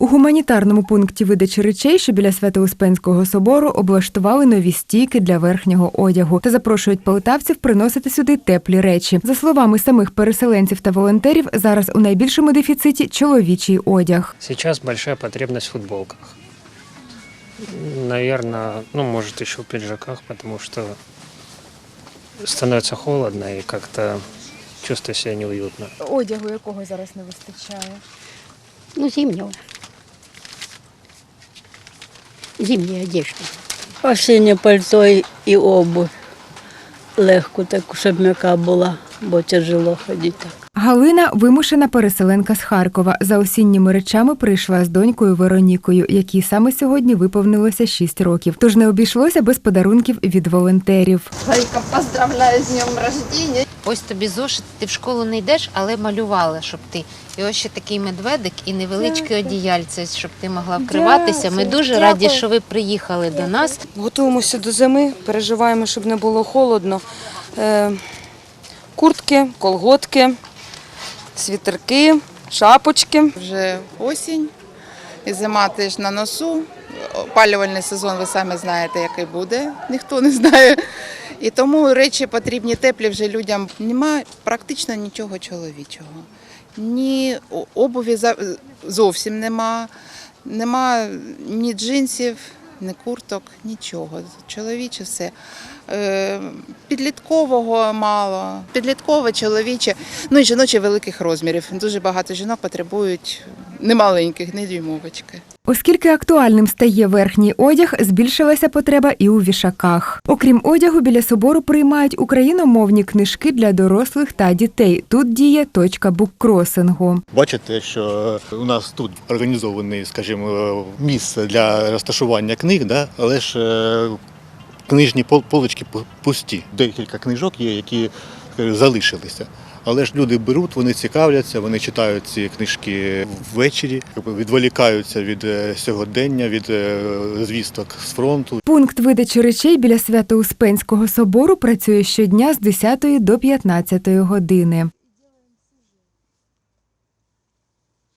У гуманітарному пункті видачі речей, що біля Свято-Успенського собору, облаштували нові стійки для верхнього одягу та запрошують полтавців приносити сюди теплі речі. За словами самих переселенців та волонтерів, зараз у найбільшому дефіциті чоловічий одяг. Сейчас большая потребность в футболках. Наверное, ну, может, еще в пиджаках, потому что становится холодно и как-то чувствую себя неуютно. Одягу якого зараз не вистачає. Ну, зимнего. Зимняя одежда. Осіннє пальто і- обувь. Легку так, щоб м'яка була, бо тяжело ходити так. Галина вимушена переселенка з Харкова. За осінніми речами прийшла з донькою Веронікою, якій саме сьогодні виповнилося 6 років. Тож не обійшлося без подарунків від волонтерів. Зайка, поздравляю з днем рождения. Ось тобі зошит, ти в школу не йдеш, але малювала, щоб ти. І ось ще такий медведик і невеличке одіяльце, щоб ти могла вкриватися. Ми дуже раді, що ви приїхали до нас. Готуємося до зими, переживаємо, щоб не було холодно. Е, Куртки, колготки, світерки, шапочки. Вже осінь, і зима теж на носу. Опалювальний сезон, ви самі знаєте, який буде, ніхто не знає. І тому речі потрібні теплі вже людям. Нема практично нічого чоловічого. Ні обуві зовсім нема, нема ні джинсів, ні курток, нічого. Чоловіче все. Е, Підліткового мало, підліткове, чоловіче, ну і жіноче великих розмірів. Дуже багато жінок потребують не маленьких, не дюймовочки. Оскільки актуальним стає верхній одяг, збільшилася потреба і у вішаках. Окрім одягу, біля собору приймають україномовні книжки для дорослих та дітей. Тут діє точка буккросингу. Бачите, що у нас тут організований, скажімо, місце для розташування книг, да? але ж е, книжні пол- полички пусті. Декілька книжок є, які залишилися. Але ж люди беруть, вони цікавляться, вони читають ці книжки ввечері, відволікаються від е, сьогодення, від е, звісток з фронту. Пункт видачі речей біля Свято-Успенського собору працює щодня з 10 до 15 години.